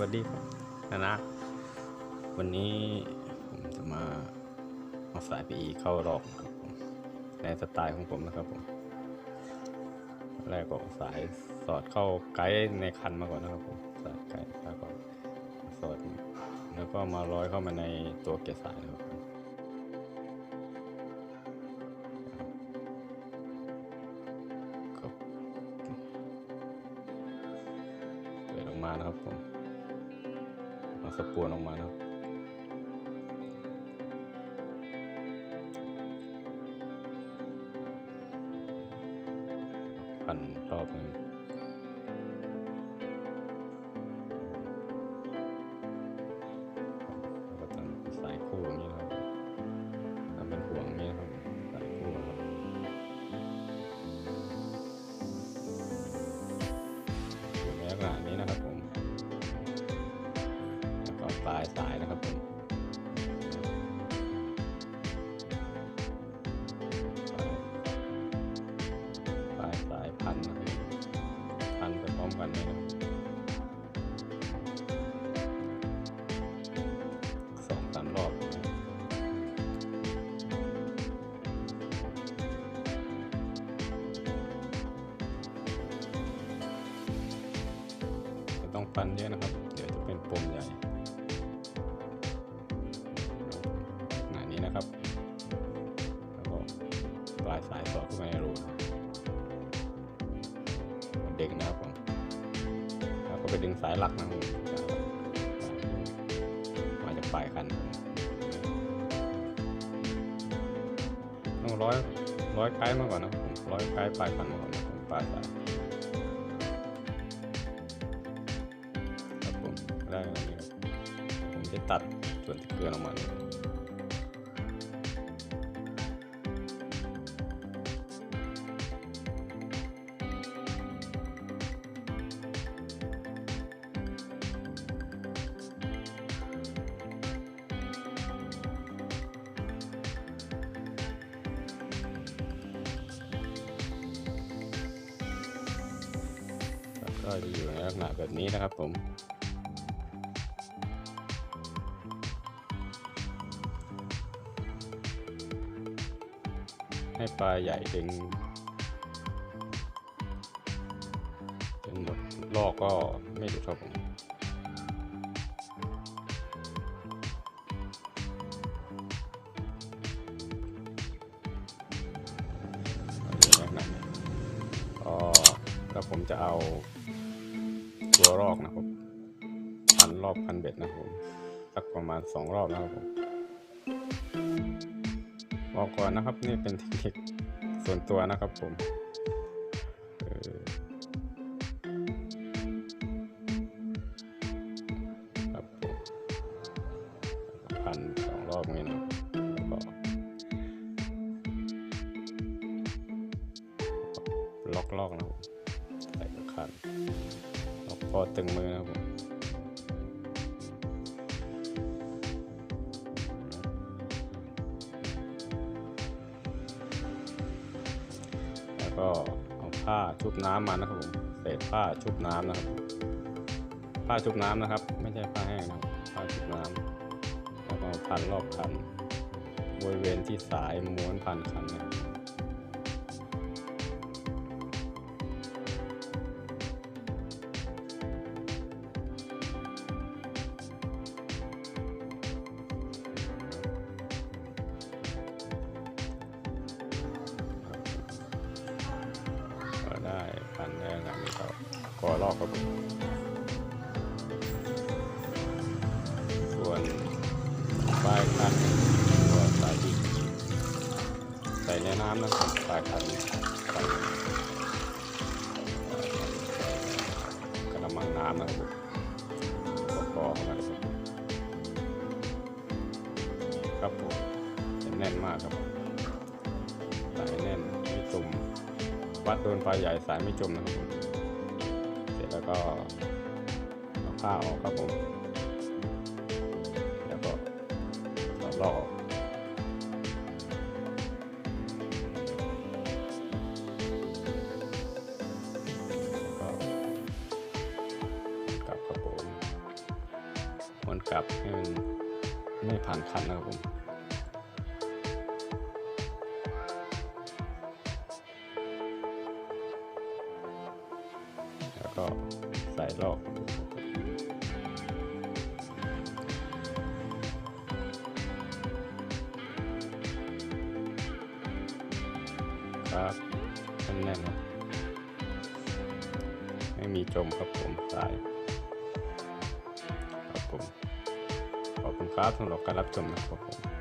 วัสดีครับนะนะ วันนี้ผมจะมาเอาสาย PE เข้ารอบครับผมในสไตล์ของผมนะครับผมแรกก็สายสอดเข้าไกด์ในคันมาก่อนนะครับผมสายไกด์แล้วก็สอดแล้วก็มาร้อยเข้ามาในตัวเกจสายนะครับผมครับเปิดออกมานะครับผม เอาสปูนออกมานะครับ พันรอบนึงแล้วก็ทำสายคู่อย่างนี้นะครับ ร้อมกันเลยนะสองสามรอบนะต้องพันเยอะนะครับ เดี๋ยวจะเป็นปมใหญ่ขนาดนี้นะครับ แล้วก็ปลายสายสอดเข้าไปในรูนะเด็กนะครับ ก็ไปดึงสายหลักนะครับมาจากปลายคันต้องร้อยร้อยไกด์มาก่อนนะผมร้อยไกด์ปลายคันมาก่อนนะผมปลายสายครับผมได้อย่างนี้ครับผมจะตัดส่วนที่เกินออกมา ก็จะอยู่ในลักษณะแบบนี้นะครับผม ให้ปลาใหญ่ดึงจนหมดลอกก็ไม่หลุดครับผม แล้วผมจะเอาตัวรอกนะครับพันรอบพันเบ็ดนะครับสักประมาณสองรอบนะครับผมบอกก่อนนะครับนี่เป็นเทคนิคส่วนตัวนะครับผมครับผมพันสองรอบนี้นะ ตึงมือนะครับผมแล้วก็เอาผ้าชุบน้ำมานะครับผมเศษผ้าชุบน้ำนะครับ ผ้าชุบน้ำนะครับ ไม่ใช่ผ้าแห้งนะครับผ้าชุบน้ำแล้วก็พันรอบคันบริเวณที่สายม้วนพันคันนะครับ หันได้งานนี้ก็ก็ลอกครับผมส่วนปลายคันก็ใส่ดินใส่ในน้ำนะครับปลายคันใส่กระมังน้ำนะครับก็กรอเข้ามาเลยครับครับผมแน่นมากครับ วัดโดนปลาใหญ่สายไม่จมนะครับผมเสร็จแล้วก็เอาผ้าออกครับผม แล้วก็ต่อลอกออกแล้วก็กลับครับผมกลับให้มันไม่ผ่านคันนะครับผม ก็ใส่ลอกครับแน่นๆครับไม่มีจมครับผมสายครับผมขอบคุณครับสำหรับการรับชมนะครับผม